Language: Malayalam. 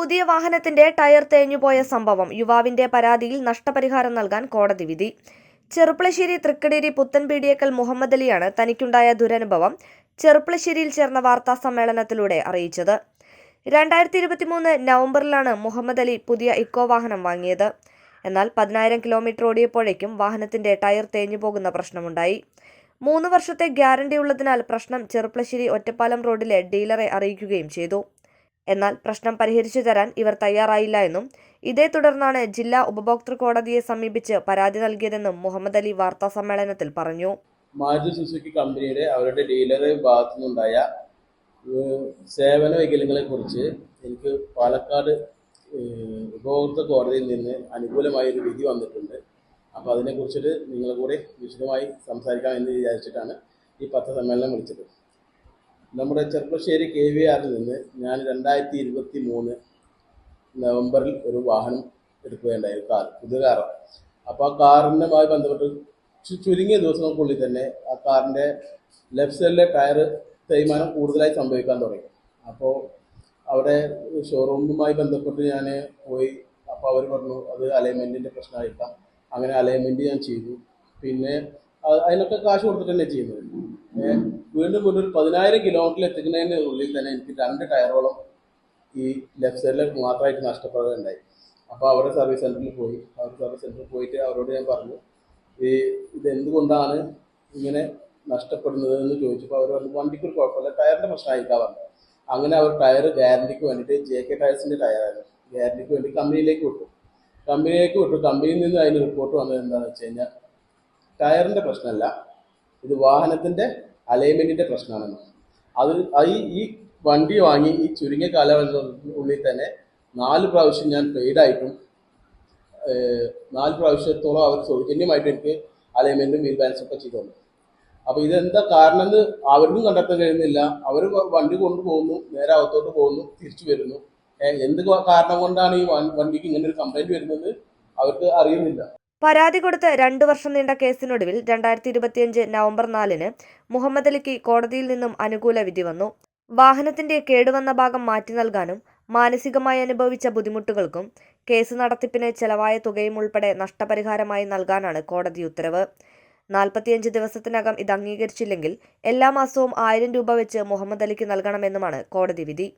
പുതിയ വാഹനത്തിന്റെ ടയർ തേഞ്ഞുപോയ സംഭവം യുവാവിന്റെ പരാതിയിൽ നഷ്ടപരിഹാരം നൽകാൻ കോടതി വിധി. ചെറുപ്പളശ്ശേരി തൃക്കടേരി പുത്തൻപീടിയേക്കൽ മുഹമ്മദ് അലിയാണ് തനിക്കുണ്ടായ ദുരനുഭവം ചെറുപ്പളശ്ശേരിയിൽ ചേർന്ന വാർത്താ സമ്മേളനത്തിലൂടെ അറിയിച്ചത്. രണ്ടായിരത്തി ഇരുപത്തിമൂന്ന് നവംബറിലാണ് മുഹമ്മദ് അലി പുതിയ ഇക്കോ വാഹനം വാങ്ങിയത്. എന്നാൽ പതിനായിരം കിലോമീറ്റർ ഓടിയപ്പോഴേക്കും വാഹനത്തിന്റെ ടയർ തേഞ്ഞു പോകുന്ന പ്രശ്നമുണ്ടായി. മൂന്ന് വർഷത്തെ ഗ്യാരണ്ടി ഉള്ളതിനാൽ പ്രശ്നം ചെറുപ്പളശ്ശേരി ഒറ്റപ്പാലം റോഡിലെ ഡീലറെ അറിയിക്കുകയും ചെയ്തു. എന്നാൽ പ്രശ്നം പരിഹരിച്ചു തരാൻ ഇവർ തയ്യാറായില്ല എന്നും ഇതേ തുടർന്നാണ് ജില്ലാ ഉപഭോക്തൃ കോടതിയെ സമീപിച്ച് പരാതി നൽകിയതെന്നും മുഹമ്മദ് അലി വാർത്താ സമ്മേളനത്തിൽ പറഞ്ഞു. സുസുക്കി കമ്പനിയുടെ അവരുടെ ഡീലർ ഭാഗത്തു നിന്നുണ്ടായ സേവന വൈകല്യങ്ങളെ കുറിച്ച് എനിക്ക് പാലക്കാട് ഉപഭോക്തൃ കോടതിയിൽ നിന്ന് അനുകൂലമായ ഒരു വിധി വന്നിട്ടുണ്ട്. അപ്പോൾ അതിനെക്കുറിച്ചിട്ട് നിങ്ങളെ കൂടെ വിശദമായി സംസാരിക്കാം എന്ന് വിചാരിച്ചിട്ടാണ് ഈ പത്രസമ്മേളനം വിളിച്ചത്. നമ്മുടെ ചെറുപ്പശ്ശേരി കെ വി ആറിൽ നിന്ന് ഞാൻ രണ്ടായിരത്തി ഇരുപത്തി മൂന്ന് നവംബറിൽ ഒരു വാഹനം എടുക്കുകയുണ്ടായി കാർ പുതിയ കാറാണ് അപ്പോൾ ആ കാറിനുമായി ബന്ധപ്പെട്ട് ചുരുങ്ങിയ ദിവസങ്ങൾക്കുള്ളിൽ തന്നെ ആ കാറിന്റെ ലെഫ്റ്റ് സൈഡിലെ ടയർ തേയ്മാനം കൂടുതലായി സംഭവിക്കാൻ തുടങ്ങി. അപ്പോൾ അവിടെ ഷോറൂമുമായി ബന്ധപ്പെട്ട് ഞാൻ പോയി അപ്പോൾ അവർ പറഞ്ഞു അത് അലൈൻമെന്റിന്റെ പ്രശ്നമായിരിക്കാം. അങ്ങനെ അലൈൻമെന്റ് ഞാൻ ചെയ്തു. പിന്നെ അതിനൊക്കെ കാശ് കൊടുത്തിട്ട് തന്നെ ചെയ്യുന്നത്. വീണ്ടും വീണ്ടും ഒരു പതിനായിരം കിലോമീറ്ററിൽ എത്തിക്കുന്നതിന് ഉള്ളിൽ തന്നെ എനിക്ക് രണ്ട് ടയറോളം ഈ ലെഫ്റ്റ് സൈഡിൽ മാത്രമായിട്ട് നഷ്ടപ്പെടുകയുണ്ടായി അപ്പോൾ അവരുടെ സർവീസ് സെന്ററിൽ പോയി. അവർ സർവീസ് സെന്ററിൽ പോയിട്ട് അവരോട് ഞാൻ പറഞ്ഞു ഈ ഇത് എന്തുകൊണ്ടാണ് ഇങ്ങനെ നഷ്ടപ്പെടുന്നത് എന്ന് ചോദിച്ചപ്പോൾ അവർ പറഞ്ഞു വണ്ടിക്ക് ഒരു കുഴപ്പമില്ല ടയറിന്റെ പ്രശ്നമായിട്ടാണ് പറഞ്ഞത്. അങ്ങനെ അവർ ടയർ ഗ്യാരണ്ടിക്ക് വേണ്ടിയിട്ട് ജെ കെ ടയർസിന്റെ ടയറായിരുന്നു. ഗ്യാരണ്ടിക്ക് വേണ്ടി കമ്പനിയിലേക്ക് വിട്ടു. കമ്പനിയിലേക്ക് വിട്ടു. കമ്പനിയിൽ നിന്ന് അതിന് റിപ്പോർട്ട് വന്നത് എന്താണെന്ന് വെച്ച് കഴിഞ്ഞാൽ ടയറിന്റെ പ്രശ്നമല്ല ഇത് വാഹനത്തിന്റെ അലൈൻമെന്റിന്റെ പ്രശ്നമാണെന്ന്. അത് ഈ- ഈ വണ്ടി വാങ്ങി ഈ ചുരുങ്ങിയ കാലയളവിനുള്ളിൽ തന്നെ നാല് പ്രാവശ്യം ഞാൻ പെയ്ഡായിട്ടും നാല് പ്രാവശ്യത്തോളം അവർ സൗജന്യമായിട്ട് എനിക്ക് അലൈൻമെന്റും വീൽ ബാലൻസും ഒക്കെ ചെയ്തു തന്നു. അപ്പോൾ ഇതെന്താ കാരണം എന്ന് അവർക്കും കണ്ടെത്താൻ കഴിയുന്നില്ല. അവർ വണ്ടി കൊണ്ടുപോകുന്നു നേരെ അകത്തോട്ട് പോകുന്നു തിരിച്ചു വരുന്നു. എന്ത് കാരണം കൊണ്ടാണ് ഈ വണ്ടിക്ക് ഇങ്ങനെ ഒരു കംപ്ലൈന്റ് വരുന്നത്? അവർക്ക് അറിയുന്നില്ല. പരാതി കൊടുത്ത് രണ്ടു വർഷം നീണ്ട കേസിനൊടുവിൽ രണ്ടായിരത്തി ഇരുപത്തിയഞ്ച് നവംബർ നാലിന് മുഹമ്മദ് അലിക്ക് കോടതിയിൽ നിന്നും അനുകൂല വിധി വന്നു. വാഹനത്തിന്റെ കേടുവന്ന ഭാഗം മാറ്റി നൽകാനും മാനസികമായി അനുഭവിച്ച ബുദ്ധിമുട്ടുകൾക്കും കേസ് നടത്തിപ്പിന് ചെലവായ തുകയും ഉൾപ്പെടെ നഷ്ടപരിഹാരമായി നൽകാനാണ് കോടതി ഉത്തരവ്. നാൽപ്പത്തിയഞ്ച് ദിവസത്തിനകം ഇത് അംഗീകരിച്ചില്ലെങ്കിൽ എല്ലാ മാസവും ആയിരം രൂപ വെച്ച് മുഹമ്മദ് അലിക്ക് നൽകണമെന്നുമാണ് കോടതി വിധി.